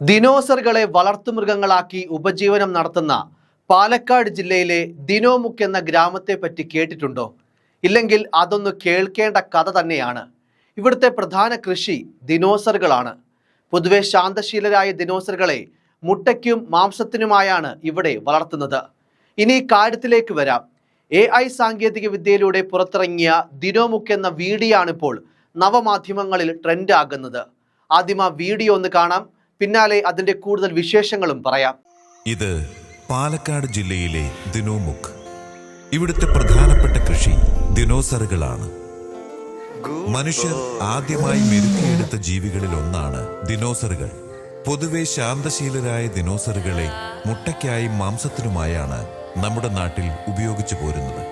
ദിനോസറുകളെ വളർത്തുമൃഗങ്ങളാക്കി ഉപജീവനം നടത്തുന്ന പാലക്കാട് ജില്ലയിലെ ദിനോമുക്ക് എന്ന ഗ്രാമത്തെ പറ്റി കേട്ടിട്ടുണ്ടോ? ഇല്ലെങ്കിൽ അതൊന്ന് കേൾക്കേണ്ട കഥ തന്നെയാണ്. ഇവിടുത്തെ പ്രധാന കൃഷി ദിനോസറുകളാണ്. പൊതുവെ ശാന്തശീലരായ ദിനോസറുകളെ മുട്ടയ്ക്കും മാംസത്തിനുമായാണ് ഇവിടെ വളർത്തുന്നത്. ഇനി കാര്യത്തിലേക്ക് വരാം. എ ഐ സാങ്കേതിക വിദ്യയിലൂടെ പുറത്തിറങ്ങിയ ദിനോമുക്ക് എന്ന വീഡിയോ ആണിപ്പോൾ നവമാധ്യമങ്ങളിൽ ട്രെൻഡ് ആകുന്നത് ആദ്യം ആ വീഡിയോ ഒന്ന് കാണാം. പിന്നാലെ അതിന്റെ കൂടുതൽ വിശേഷങ്ങളും പറയാം. ഇത് പാലക്കാട് ജില്ലയിലെ ദിനോമുഖ്. ഇവിടുത്തെ പ്രധാനപ്പെട്ട കൃഷി ദിനോസറുകളാണ്. മനുഷ്യർ ആദ്യമായി മെരുക്കിയെടുത്ത ജീവികളിൽ ഒന്നാണ് ദിനോസറുകൾ. പൊതുവെ ശാന്തശീലരായ ദിനോസറുകളെ മുട്ടയ്ക്കായി മാംസത്തിനുമായാണ് നമ്മുടെ നാട്ടിൽ ഉപയോഗിച്ചു പോരുന്നത്.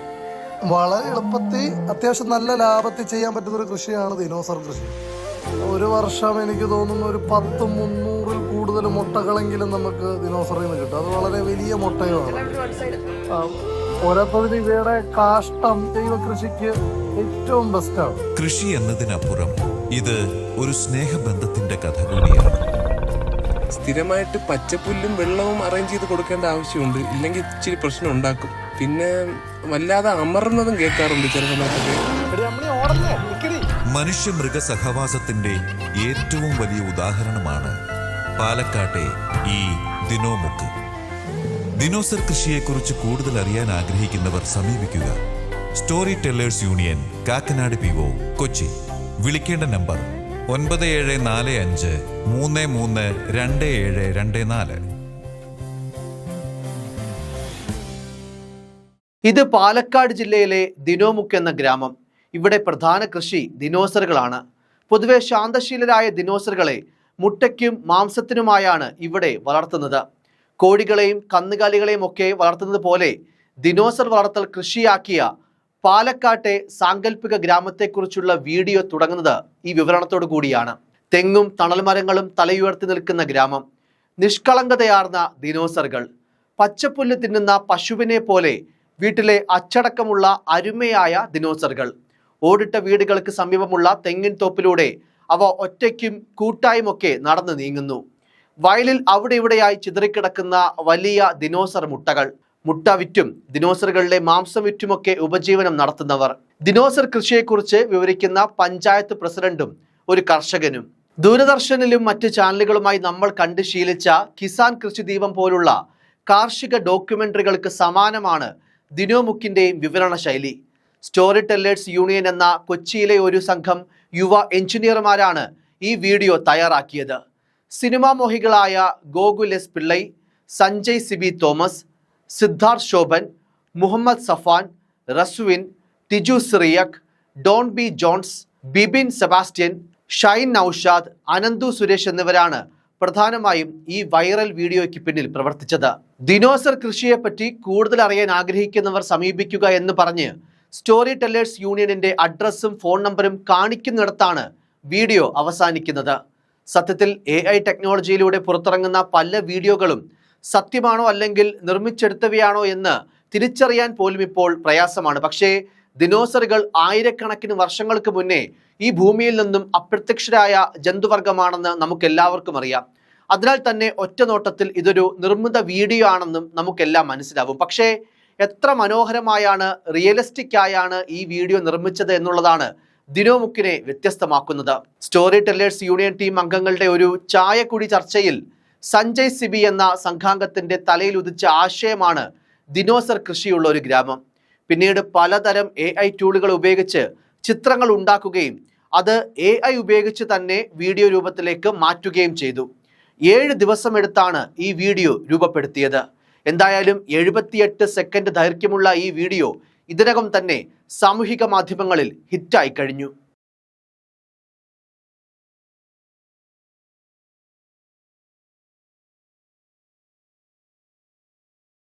വളരെ എളുപ്പത്തിൽ അത്യാവശ്യം നല്ല ലാഭത്തിൽ ചെയ്യാൻ പറ്റുന്ന ഒരു കൃഷിയാണ് ദിനോസർ കൃഷി. ഒരു വർഷം എനിക്ക് തോന്നുന്നു ഒരു പത്ത് കൂടുതൽ മുട്ടകളെങ്കിലും നമുക്ക് ദിനോസറിൽ നിന്ന് കിട്ടും. അത് വളരെ വലിയ മുട്ടകളാണ്. പോരാത്തതിന് ഇവയുടെ കാഷ്ടം ജൈവ കൃഷിക്ക് ഏറ്റവും ബെസ്റ്റാണ് കൃഷി എന്നതിനപ്പുറം ഇത് ഒരു സ്നേഹബന്ധത്തിന്റെ കഥ കൂടിയാണ് സ്ഥിരമായിട്ട് പച്ചപ്പുല്ലും വെള്ളവും അറേഞ്ച് ചെയ്ത് കൊടുക്കേണ്ട ആവശ്യമുണ്ട്. ഇല്ലെങ്കിൽ ഇച്ചിരി പ്രശ്നം ഉണ്ടാക്കും. പിന്നെ വല്ലാതെ അമർന്നതും കേൾക്കാറുണ്ട് ചില സമയത്തൊക്കെ. മനുഷ്യ മൃഗ സഹവാസത്തിന്റെ ഏറ്റവും വലിയ ഉദാഹരണമാണ് പാലക്കാട്ടെ ഈ ദിനോമുക്ക്. ദിനോസർ കൃഷിയെക്കുറിച്ച് കൂടുതൽ അറിയാൻ ആഗ്രഹിക്കുന്നവർ സമീപിക്കുക. Story tellers union Kakkanad P O Kochi. വിളിക്കേണ്ട നമ്പർ ഒൻപത് ഏഴ് നാല് അഞ്ച് മൂന്ന് മൂന്ന് രണ്ട് ഏഴ് രണ്ട് നാല്. ഇത് പാലക്കാട് ജില്ലയിലെ ദിനോമുക്ക് എന്ന ഗ്രാമം. ഇവിടെ പ്രധാന കൃഷി ദിനോസറുകളാണ്. പൊതുവെ ശാന്തശീലരായ ദിനോസറുകളെ മുട്ടയ്ക്കും മാംസത്തിനുമായാണ് ഇവിടെ വളർത്തുന്നത്. കോഴികളെയും കന്നുകാലികളെയും ഒക്കെ വളർത്തുന്നത് പോലെ ദിനോസർ വളർത്തൽ കൃഷിയാക്കിയ പാലക്കാട്ടെ സാങ്കല്പിക ഗ്രാമത്തെക്കുറിച്ചുള്ള വീഡിയോ തുടങ്ങുന്നത് ഈ വിവരണത്തോടു കൂടിയാണ്. തെങ്ങും തണൽമരങ്ങളും തലയുയർത്തി നിൽക്കുന്ന ഗ്രാമം. നിഷ്കളങ്കതയാർന്ന ദിനോസറുകൾ. പച്ചപ്പുല്ല് തിന്നുന്ന പശുവിനെ പോലെ വീട്ടിലെ അച്ചടക്കമുള്ള അരുമയായ ദിനോസറുകൾ. ഓടിട്ട വീടുകൾക്ക് സമീപമുള്ള തെങ്ങിൻ തോപ്പിലൂടെ അവ ഒറ്റയ്ക്കും കൂട്ടായുമൊക്കെ നടന്നു നീങ്ങുന്നു. വയലിൽ അവിടെ ഇവിടെയായി ചിതറിക്കിടക്കുന്ന വലിയ ദിനോസർ മുട്ടകൾ. മുട്ട വിറ്റും ദിനോസറുകളുടെ മാംസം വിറ്റുമൊക്കെ ഉപജീവനം നടത്തുന്നവർ. ദിനോസർ കൃഷിയെക്കുറിച്ച് വിവരിക്കുന്ന പഞ്ചായത്ത് പ്രസിഡന്റും ഒരു കർഷകനും. ദൂരദർശനിലും മറ്റ് ചാനലുകളുമായി നമ്മൾ കണ്ട് ശീലിച്ച കിസാൻ കൃഷി ദീപം പോലുള്ള കാർഷിക ഡോക്യുമെന്ററികൾക്ക് സമാനമാണ് ദിനോമുക്കിന്റെയും വിവരണ ശൈലി സ്റ്റോറി ടെല്ലേഴ്സ് യൂണിയൻ എന്ന കൊച്ചിയിലെ ഒരു സംഘം യുവ എഞ്ചിനീയർമാരാണ് ഈ വീഡിയോ തയ്യാറാക്കിയത്. Cinema മോഹികളായ Gokul S Pillai Sanjay Siby Thomas Siddharth Shobhan Muhammad Safan Raswin Tiju Cyriac Don B Johns Bibin Sebastian Shine Noushad Ananthu Suresh എന്നിവരാണ് പ്രധാനമായും ഈ വൈറൽ വീഡിയോയ്ക്ക് പിന്നിൽ പ്രവർത്തിച്ചത്. ദിനോസർ കൃഷിയെപ്പറ്റി കൂടുതൽ അറിയാൻ ആഗ്രഹിക്കുന്നവർ സമീപിക്കുക എന്ന് പറഞ്ഞ് സ്റ്റോറി ടെല്ലേഴ്സ് യൂണിയനിന്റെ അഡ്രസ്സും ഫോൺ നമ്പറും കാണിക്കുന്നിടത്താണ് വീഡിയോ അവസാനിക്കുന്നത്. സത്യത്തിൽ എ ഐ ടെക്നോളജിയിലൂടെ പുറത്തിറങ്ങുന്ന പല വീഡിയോകളും സത്യമാണോ അല്ലെങ്കിൽ നിർമ്മിച്ചെടുത്തവയാണോ എന്ന് തിരിച്ചറിയാൻ പോലും ഇപ്പോൾ പ്രയാസമാണ്. പക്ഷേ ദിനോസറുകൾ ആയിരക്കണക്കിന് വർഷങ്ങൾക്ക് മുന്നേ ഈ ഭൂമിയിൽ നിന്നും അപ്രത്യക്ഷരായ ജന്തുവർഗമാണെന്ന് നമുക്ക് എല്ലാവർക്കും അറിയാം. അതിനാൽ തന്നെ ഒറ്റ നോട്ടത്തിൽ ഇതൊരു നിർമ്മിത വീഡിയോ ആണെന്നും നമുക്കെല്ലാം മനസ്സിലാവും. പക്ഷേ എത്ര മനോഹരമായാണ് റിയലിസ്റ്റിക് ആയാണ് ഈ വീഡിയോ നിർമ്മിച്ചത് എന്നുള്ളതാണ് ദിനോമുക്കിനെ വ്യത്യസ്തമാക്കുന്നത്. സ്റ്റോറി ടെല്ലേഴ്സ് യൂണിയൻ ടീം അംഗങ്ങളുടെ ഒരു ചായക്കുടി ചർച്ചയിൽ സഞ്ജയ് സിബി എന്ന സംഘാംഗത്തിന്റെ തലയിൽ ഉദിച്ച ആശയമാണ് ദിനോസർ കൃഷിയുള്ള ഒരു ഗ്രാമം. പിന്നീട് പലതരം എ ഐ ടൂളുകൾ ഉപയോഗിച്ച് ചിത്രങ്ങൾ ഉണ്ടാക്കുകയും അത് എ ഐ ഉപയോഗിച്ച് തന്നെ വീഡിയോ രൂപത്തിലേക്ക് മാറ്റുകയും ചെയ്തു. ഏഴ് ദിവസമെടുത്താണ് ഈ വീഡിയോ രൂപപ്പെടുത്തിയത്. എന്തായാലും എഴുപത്തിയെട്ട് സെക്കൻഡ് ദൈർഘ്യമുള്ള ഈ വീഡിയോ ഇതിനകം തന്നെ സാമൂഹിക മാധ്യമങ്ങളിൽ ഹിറ്റായി കഴിഞ്ഞു.